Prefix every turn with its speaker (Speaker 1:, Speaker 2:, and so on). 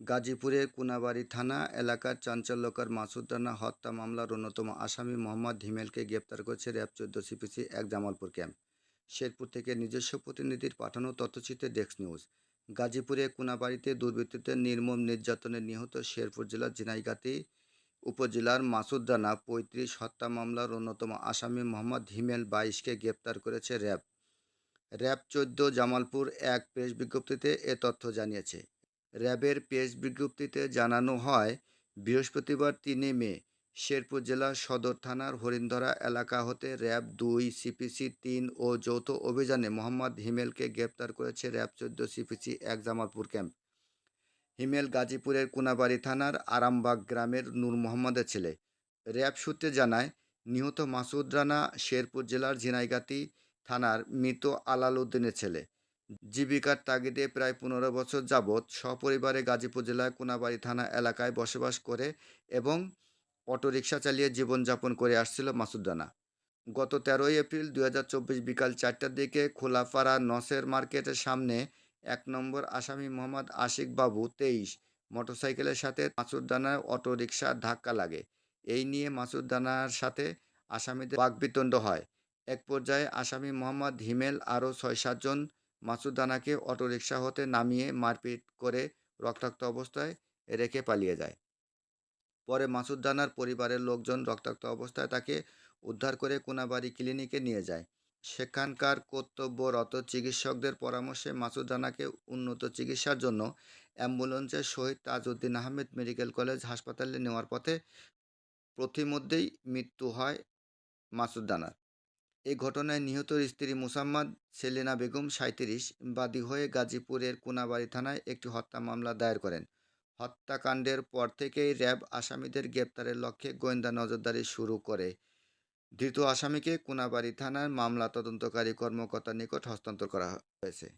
Speaker 1: গাজীপুরের কোনাবাড়ী থানা এলাকার চাঞ্চল্যকর মাসুদ রানা হত্যা মামলার অন্যতম আসামি মোহাম্মদ হিমেলকে গ্রেপ্তার করেছে র্যাব চোদ্দ সিপিসি এক জামালপুর ক্যাম্প। শেরপুর থেকে নিজস্ব প্রতিনিধির পাঠানো তথ্যচিত্রে ডেস্ক নিউজ। গাজীপুরে কোনাবাড়িতে দুর্বৃত্তদের নির্মম নির্যাতনে নিহত শেরপুর জেলার ঝিনাইগাতি উপজেলার মাসুদ রানা পঁয়ত্রিশ হত্যা মামলার অন্যতম আসামি মোহাম্মদ হিমেল বাইশকে গ্রেপ্তার করেছে র্যাব। র্যাব চোদ্দ জামালপুর এক প্রেস বিজ্ঞপ্তিতে এ তথ্য জানিয়েছে। র্যাবের প্রেস বিজ্ঞপ্তিতে জানানো হয়, বৃহস্পতিবার তিনে মে, শেরপুর জেলার সদর থানার হরিণধরা এলাকা হতে র্যাব দুই সিপিসি তিন ও যৌথ অভিযানে মোহাম্মদ হিমেলকে গ্রেপ্তার করেছে র্যাব চোদ্দ সিপিসি এক জামালপুর ক্যাম্প। হিমেল গাজীপুরের কোনাবাড়ি থানার আরামবাগ গ্রামের নূর মোহাম্মদের ছেলে। র্যাব সূত্রে জানায়, নিহত মাসুদ রানা শেরপুর জেলার ঝিনাইগাতি থানার মৃত আলাল উদ্দিনের ছেলে। জীবিকার তাগিদে প্রায় পনেরো বছর যাবৎ সপরিবারে গাজীপুর জেলার কোনাবাড়ি থানা এলাকায় বসবাস করে এবং অটোরিকশা চালিয়ে জীবনযাপন করে আসছিল মাসুদ রানা গত তেরোই এপ্রিল দুই হাজার চব্বিশ বিকাল চারটার দিকে খোলাপাড়া নসের মার্কেটের সামনে এক নম্বর আসামি মোহাম্মদ আশিক বাবু তেইশ মোটরসাইকেলের সাথে মাসুদ রানার অটোরিকশা ধাক্কা লাগে। এই নিয়ে মাসুদ রানার সাথে আসামিদের বাকবিতণ্ড হয়। এক পর্যায়ে আসামি মোহাম্মদ হিমেল আরও ছয় সাতজন মাসুদ রানাকে অটোরিকশা হতে নামিয়ে মারপিট করে রক্তাক্ত অবস্থায় রেখে পালিয়ে যায়। পরে মাসুদ রানার পরিবারের লোকজন রক্তাক্ত অবস্থায় তাকে উদ্ধার করে কোনাবাড়ি ক্লিনিকে নিয়ে যায়। সেখানকার কর্তব্যরত চিকিৎসকদের পরামর্শে মাসুদ রানাকে উন্নত চিকিৎসার জন্য অ্যাম্বুলেন্সের শহীদ তাজউদ্দিন আহমেদ মেডিকেল কলেজ হাসপাতালে নেওয়ার পথে প্রতিমধ্যেই মৃত্যু হয় মাসুদ এই ঘটনায় নিহত স্ত্রী মুসাম্মদ, সেলিনা বেগম সাঁত্রিশ বাদী হয়ে গাজীপুরের কোনাবাড়ি থানায় একটি হত্যা মামলা দায়ের করেন। হত্যাকাণ্ডের পর থেকেই র্যাব আসামিদের গ্রেপ্তারের লক্ষ্যে গোয়েন্দা নজরদারি শুরু করে। ধৃত আসামিকে কোনাবাড়ি থানার মামলা তদন্তকারী কর্মকর্তার নিকট হস্তান্তর করা হয়েছে।